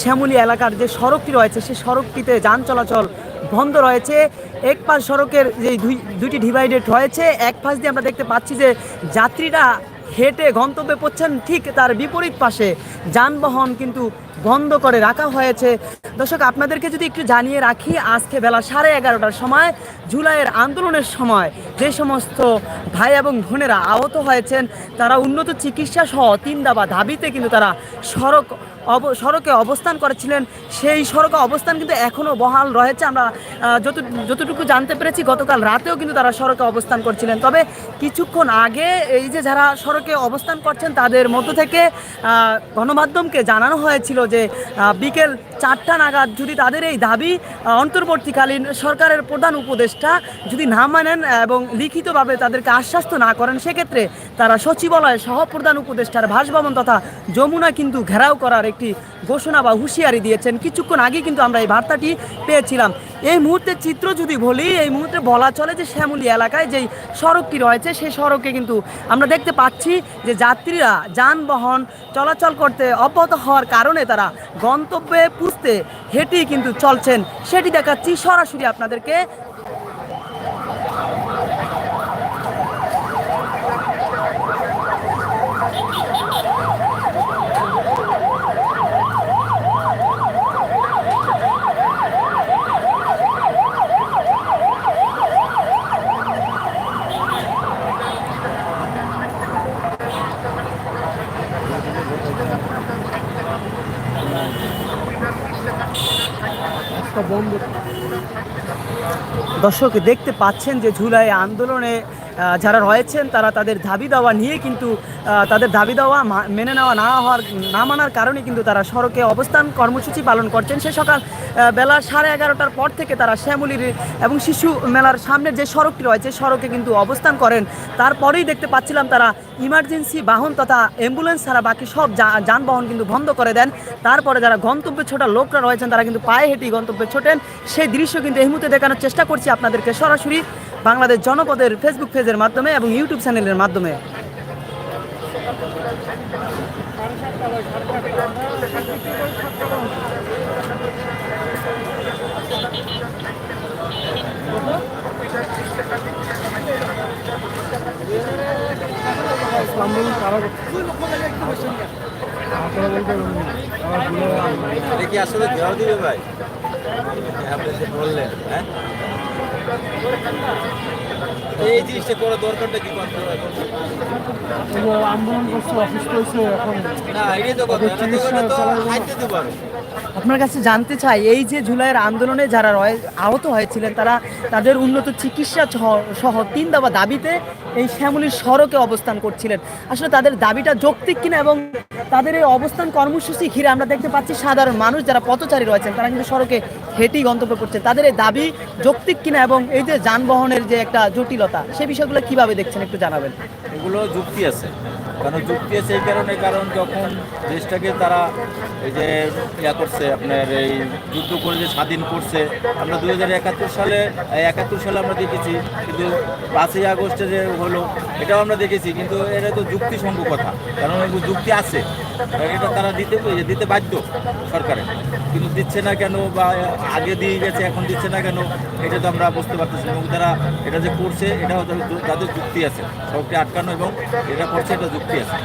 শ্যামলী এলাকার যে সড়কটি রয়েছে, সেই সড়কটিতে যান চলাচল বন্ধ রয়েছে। এক পাশ সড়কের যে দুই দুইটি ডিভাইডেড রয়েছে, এক পাশ দিয়ে আমরা দেখতে পাচ্ছি যে যাত্রীরা হেঁটে গন্তব্যে পড়ছেন ঠিক তার বিপরীত পাশে। যানবাহন কিন্তু বন্ধ করে রাখা হয়েছে। দর্শক, আপনাদেরকে যদি একটু জানিয়ে রাখি, আজকে বেলা সাড়ে এগারোটার সময় জুলাইয়ের আন্দোলনের সময় যে সমস্ত ভাই এবং বোনেরা আহত হয়েছেন, তারা উন্নত চিকিৎসা সহ তিন দাবা দাবিতে কিন্তু তারা সড়ক অব, সড়কে অবস্থান করেছিলেন। সেই সড়কে অবস্থান কিন্তু এখনও বহাল রয়েছে। আমরা যত যতটুকু জানতে পেরেছি, গতকাল রাতেও কিন্তু তারা সড়কে অবস্থান করছিলেন। তবে কিছুক্ষণ আগে এই যে যারা সড়কে অবস্থান করছেন, তাদের মধ্য থেকে গণমাধ্যমকে জানানো হয়েছিল যে বিকেল চারটা নাগাদ যদি তাদের এই দাবি অন্তর্বর্তীকালীন সরকারের প্রধান উপদেষ্টা যদি না মানেন এবং লিখিতভাবে তাদেরকে আশ্বাস্ত না করেন, সেক্ষেত্রে তারা সচিবালয় সহ প্রধান উপদেষ্টার বাসভবন তথা যমুনা কিন্তু ঘেরাও করার একটি ঘোষণা বা হুঁশিয়ারি দিয়েছেন। কিছুক্ষণ আগে কিন্তু আমরা এই বার্তাটি পেয়েছিলাম। এই মুহূর্তে চিত্র যদি বলি, এই মুহূর্তে বলা চলে যে শ্যামলী এলাকায় যেই সড়কটি রয়েছে, সেই সড়কে কিন্তু আমরা দেখতে পাচ্ছি যে যাত্রীরা যানবাহন চলাচল করতে অব্যাহত হওয়ার কারণে তারা গন্তব্যে পুষতে হেঁটেই কিন্তু চলছেন। সেটি দেখাচ্ছি সরাসরি আপনাদেরকে। দর্শক দেখতে পাচ্ছেন যে ঝুলাই আন্দোলনে যারা রয়েছেন, তারা তাদের দাবি দেওয়া নিয়ে কিন্তু তাদের দাবি দেওয়া মেনে নেওয়া না হওয়ার, না মানার কারণে কিন্তু তারা সড়কে অবস্থান কর্মসূচি পালন করছেন। সে সকাল বেলা সাড়ে এগারোটার পর থেকে তারা শ্যামলির এবং শিশু মেলার সামনের যে সড়কটি রয়েছে, সড়কে কিন্তু অবস্থান করেন। তারপরেই দেখতে পাচ্ছিলাম তারা ইমার্জেন্সি বাহন তথা অ্যাম্বুলেন্স ছাড়া বাকি সব যানবাহন কিন্তু বন্ধ করে দেন। তারপরে যারা গন্তব্যে ছোটা লোকরা রয়েছেন, তারা কিন্তু পায়ে হেঁটেই গন্তব্যে ছোটেন। সেই দৃশ্য কিন্তু এই মুহূর্তে দেখানোর চেষ্টা করছি আপনাদেরকে সরাসরি। বাংলাদেশ জনপদের ফেসবুক পেজের মাধ্যমে এবং ইউটিউব চ্যানেলের মাধ্যমে। কি আসলে ঘেরাও দিবে ভাই? আপনি বললেন হ্যাঁ? এই জিনিসটা করা দরকারটা কি আন্দোলন করছে অসুস্থ হয়েছে এখন। না এটাই তো কথা। এটা তো এটা তো খাইতে দিতে পারো। আপনার কাছে জানতে চাই এই যে জুলাইয়ের আন্দোলনে যারা আহত হয়েছিলেন তারা তাদের উন্নত চিকিৎসা সহ- সহ তিন দাবা দাবিতে এই শ্যামলীর সড়কে অবস্থান করছিলেন। আসলে তাদের দাবিটা যৌক্তিক কিনা এবং তাদের এই অবস্থান কর্মসূচি ঘিরে আমরা দেখতে পাচ্ছি সাধারণ মানুষ যারা পথচারী রয়েছেন, তারা কিন্তু সড়কে হেঁটেই গন্তব্য করছে তাদের এই দাবি যৌক্তিক কিনা এবং এই যে যানবাহনের যে একটা জটিলতা, সে বিষয়গুলো কীভাবে দেখছেন একটু জানাবেন? এগুলো যুক্তি আছে। কারণ যুক্তি আছে এই কারণে? কারণ যখন দেশটাকে তারা এই যে ইয়া করছে, আপনার এই যুদ্ধ করে যে স্বাধীন করছে, আমরা দুই হাজার একাত্তর সালে একাত্তর সালে আমরা দেখেছি, কিন্তু পাঁচই আগস্টে যে হলো, এটাও আমরা দেখেছি, কিন্তু এটা তো যুক্তিসঙ্গ কথা। কারণ যুক্তি আছে, এটা তারা দিতে দিতে বাধ্য সরকারে। কিন্তু দিচ্ছে না কেন বা আগে দিয়ে গেছে, এখন দিচ্ছে না কেন, এটা তো আমরা বুঝতে পারতেছি এবং তারা এটা যে করছে এটা তাদের যুক্তি আছে। সড়কটি আটকানো এবং এটা করছে, এটা যুক্তি আছে।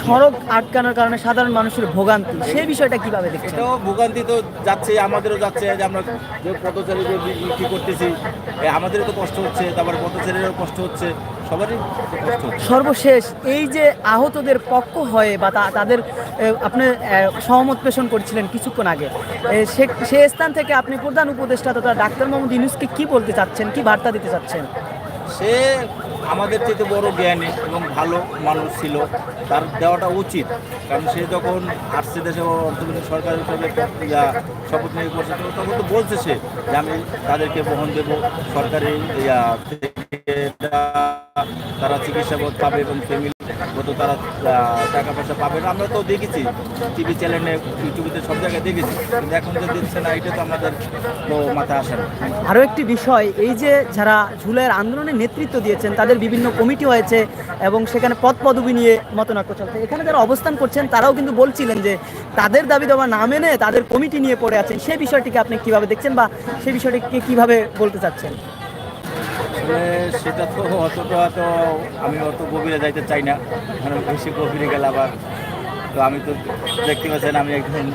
সড়ক আটকানোর কারণে সাধারণ মানুষের ভোগান্তি সেই বিষয়টা কীভাবে দেখছেন? এটাও ভোগান্তি তো যাচ্ছে আমাদেরও যাচ্ছে যে আমরা যে পথচারী যে বিক্রি করতেছি আমাদেরও তো কষ্ট হচ্ছে তারপরে পথচারীরও কষ্ট হচ্ছে সবারই সর্বশেষ এই যে আহতদের পক্ষ হয়ে বা তা- তাদের আপনি সহমত পোষণ করছিলেন কিছুক্ষণ আগে সে সে স্থান থেকে আপনি প্রধান উপদেষ্টা তথা ডাক্তার মোহাম্মদ ইউনুসকে কি বলতে চাচ্ছেন কি বার্তা দিতে চাচ্ছেন? সে আমাদের চেয়ে বড় জ্ঞানী এবং ভালো মানুষ ছিল, তার দেওয়াটা উচিত। কারণ সে যখন আসছে দেশে অন্তর্বর্তী সরকার হিসাবে শপথ নিয়ে করছে তখন তো বলছে সে যে আমি তাদেরকে বহন দেব, সরকারি তারা চিকিৎসা পাবে এবং ফ্যামিলি হয়তো তারা টাকা পয়সা পাবে না। আমরা তো দেখেছি টিভি চ্যানেলে ইউটিউবে সব জায়গায় দেখেছি। এখন যে দিচ্ছে না, এটা তো আমাদের তো মাথা আসে না। আরও একটি বিষয়, এই যে যারা ঝুলের আন্দোলনের নেতৃত্ব দিয়েছেন, তাদের বিভিন্ন কমিটি হয়েছে এবং সেখানে পদ পদবি নিয়ে মতনাক্য চলছে। এখানে যারা অবস্থান করছেন, তারাও কিন্তু বলছিলেন যে তাদের দাবি দেওয়া না মেনে তাদের কমিটি নিয়ে পড়ে আছেন। সেই বিষয়টিকে আপনি কীভাবে দেখছেন বা সেই বিষয়টিকে কীভাবে বলতে চাচ্ছেন? সেটা তো অতটা তো আমি অত গভীরে যাইতে চাই না। মানে বেশি গভীরে গেল আবার তো আমি তো দেখতে পাচ্ছেন আমি একজন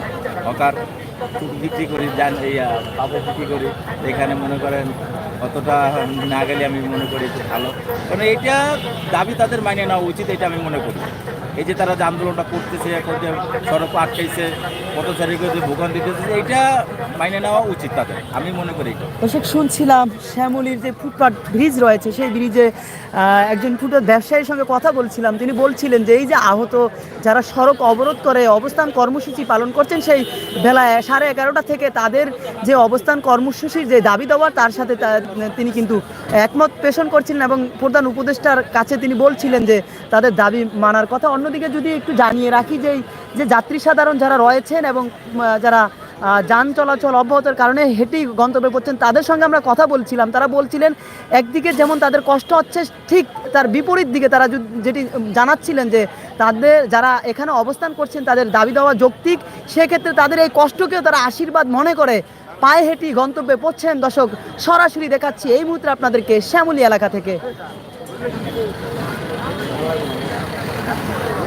হকার। বিক্রি করি যান এই পাপড় বিক্রি করি। এখানে মনে করেন অতটা না গেলে আমি মনে করি ভালো। কারণ এটা দাবি তাদের মাইনে নেওয়া উচিত, এটা আমি মনে করি। এই যে তারা যে আন্দোলনটা করতেছে, এখন যে সড়ক আটকাইছে, পথচারীকে যে দিতেছে, এইটা মাইনে নেওয়া উচিত তাদের। আমি মনে করি দর্শক, শুনছিলাম শ্যামলির যে ফুটপাথ ব্রিজ রয়েছে, সেই ব্রিজে একজন ফুটপাথ ব্যবসায়ীর সঙ্গে কথা বলছিলাম। তিনি বলছিলেন যে এই যে আহত যারা সড়ক অবরোধ করে, অবস্থান কর্মসূচি পালন করছেন, সেই বেলায় সাড়ে এগারোটা থেকে তাদের যে অবস্থান কর্মসূচির যে দাবি দেওয়ার তার সাথে তিনি কিন্তু একমত পেশন করছিলেন এবং প্রধান উপদেষ্টার কাছে তিনি বলছিলেন যে তাদের দাবি মানার কথা। অন্যদিকে যদি একটু জানিয়ে রাখি যে যে যাত্রী সাধারণ যারা রয়েছেন এবং যারা যান চলাচল অব্যাহতের কারণে হেঁটেই গন্তব্যে পড়ছেন, তাদের সঙ্গে আমরা কথা বলছিলাম। তারা বলছিলেন, একদিকে যেমন তাদের কষ্ট হচ্ছে, ঠিক তার বিপরীত দিকে তারা যেটি জানাচ্ছিলেন যে তাদের, যারা এখানে অবস্থান করছেন, তাদের দাবি দেওয়া যৌক্তিক। সেক্ষেত্রে তাদের এই কষ্টকেও তারা আশীর্বাদ মনে করে পায়ে হেঁটেই গন্তব্যে পড়ছেন। দর্শক, সরাসরি দেখাচ্ছি এই মুহূর্তে আপনাদেরকে শ্যামলী এলাকা থেকে।